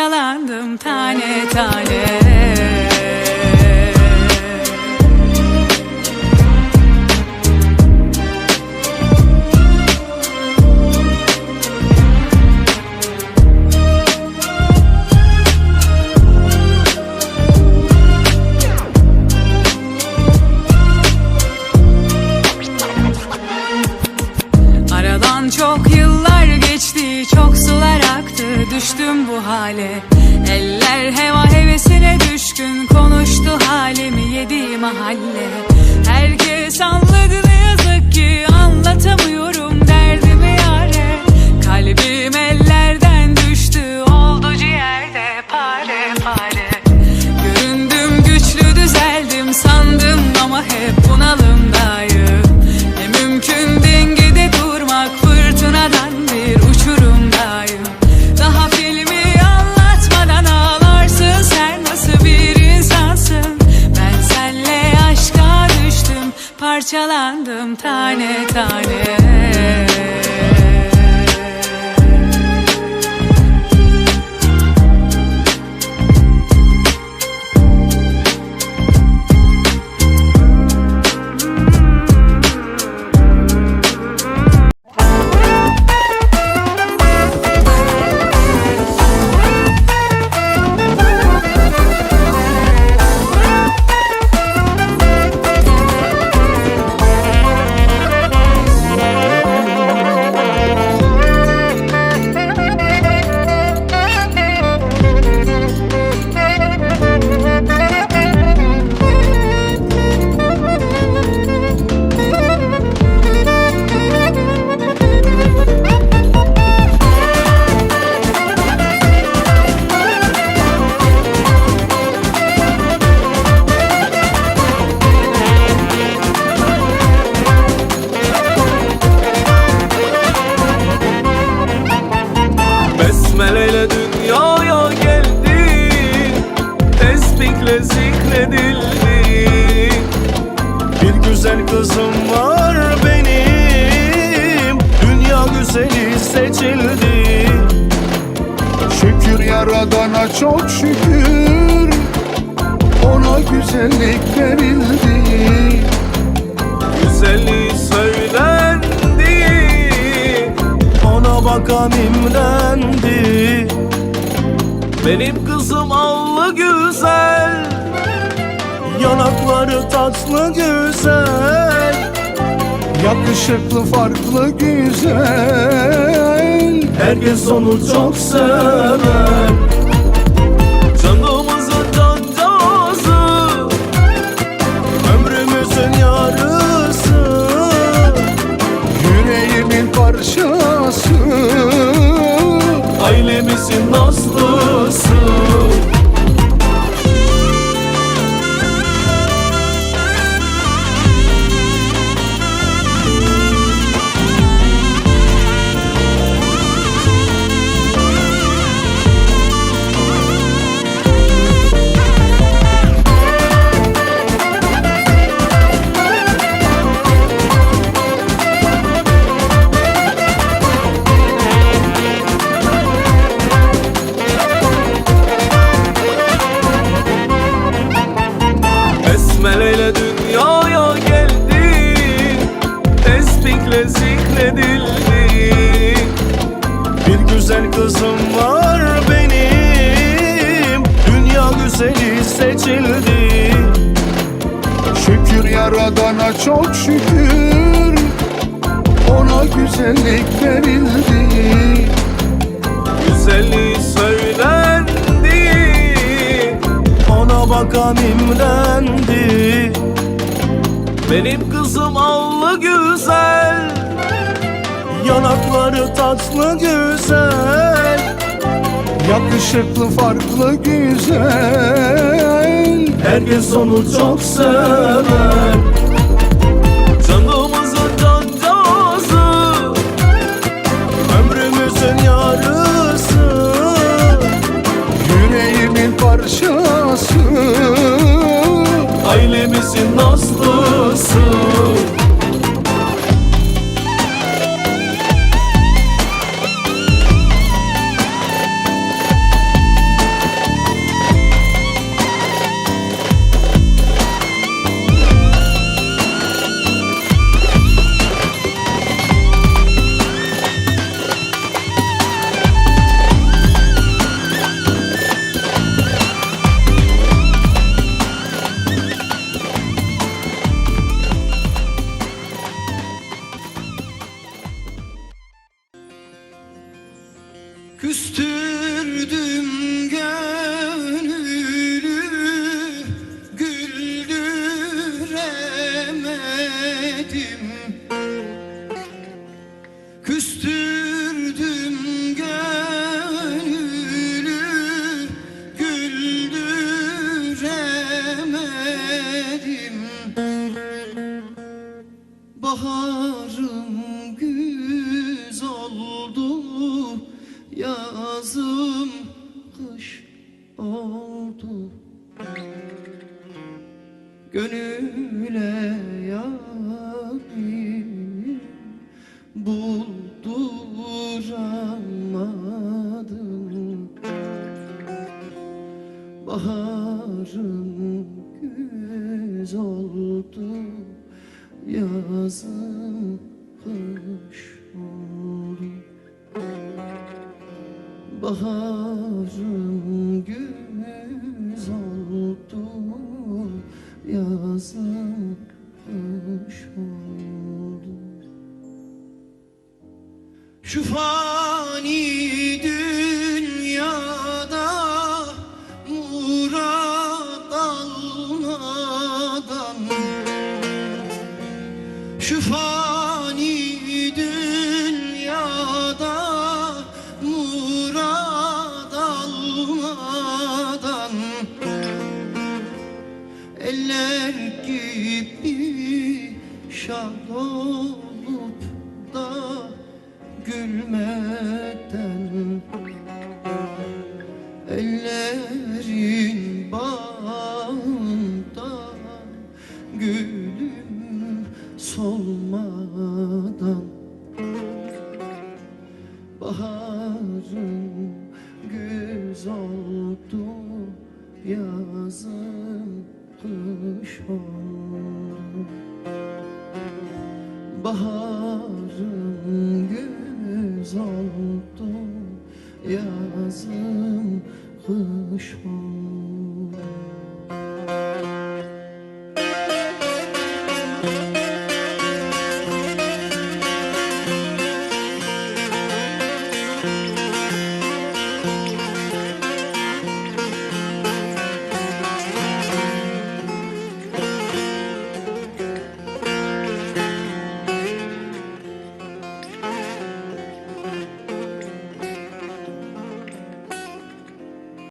Parçalandım tane tane parçalandım tane tane. Tesbikle zikredildin Bir güzel kızım var benim. Dünya güzeli seçildi. Şükür yaradana çok şükür. Ona güzellik verildi. Güzelliği söylendi. Ona bakan imlendi Benim kızım allı güzel tatlı güzel Yakışıklı farklı güzel. Herkes onu çok sever. Canımızın cancağızı Ömrümüzün yarısı. Yüreğimin parçası Ailemizin nazlısı Şükür yaradana çok şükür. Ona güzellik verildi. Güzelliği söylendi. Ona bakan imlendi. Benim kızım allı güzel. Yanakları tatlı güzel. Yakışıklı farklı güzel Herkes onu çok sever Baharım güz oldu Yazım kış oldu. Gönüle Baharın güz oldu Yazın kış oldu. Şu fani Eller gibi şad olup da gülmekten Ellerin bağında gülüm solmadan. Baharın güz oldu yazın kış oldu Baharın güz oldu yazın kış oldu